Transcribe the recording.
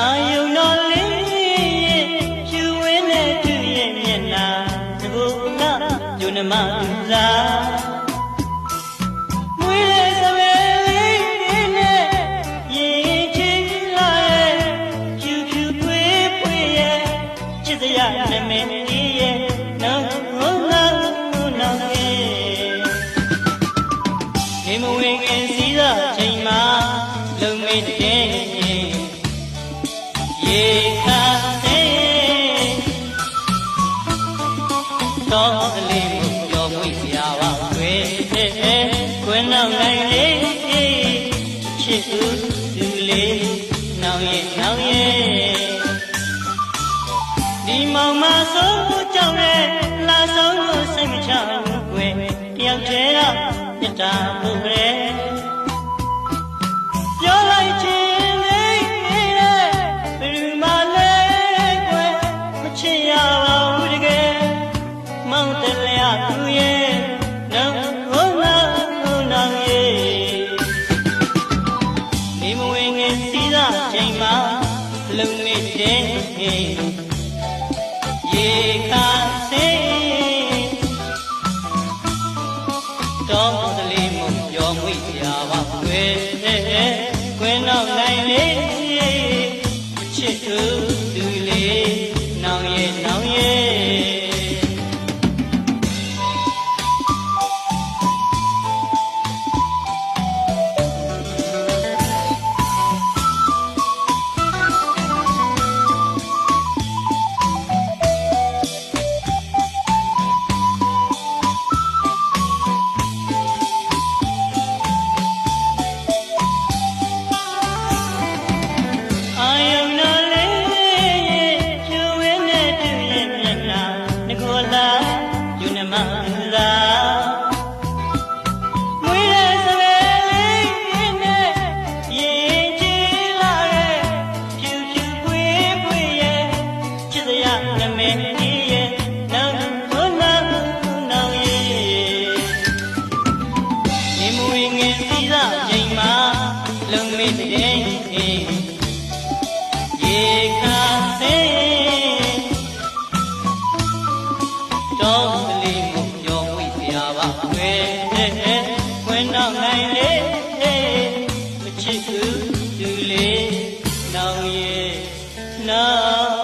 အာယုံတော်လေးရဲ့ဖြူဝင်းတဲ့သူရဲ့မျက်နှာသဘောကညွန်မသူလားမွေးတဲ့သမဲလေးနဲ့ရင်ချင်းလာရဲ့ဖြူဖြူပွေးပွေးရဲ့จิตရနမဲလေးရဲ့နောက်ငုံငုံငုံနောက်ရဲ့နေမဝင်ခင် တော့ကလေးကိုကြော်မွေ့ပြပါွယ်ကွယ်နောက်နိုင်လေးချစ်သူသူလေးနောင်ရဲ့နောင်ရဲ့ဒီမောင်မဆိုးကြောင့်ရဲ့လာဆုံးကိုစိတ်မချဘူးကွယ်တယောက်တည်းတော့မြတ်တာဖို့ပဲပြော မှာလုံနေတဲ့ရေခါစေးတော်တလေးမပြောမွေ့ပြပါွယ်ကွယ်နောက်နိုင်လေ နမလာမွေးတဲ့စပယ်လေးနဲ့ရင်ကြည်လာရဲ့ဖြူဖြူပွေးပွေးရဲ့ချစ်စရာနမဲရဲ့နောင်ဟောနောင်နောင်ရဲ့နေမွေငယ်စီးစားချိန်မှာလုံမေးတဲ့ရေခါစေးတော့ နောက်နိုင်လေမချစ်သူသူလေးနောင်ရဲ့နောင်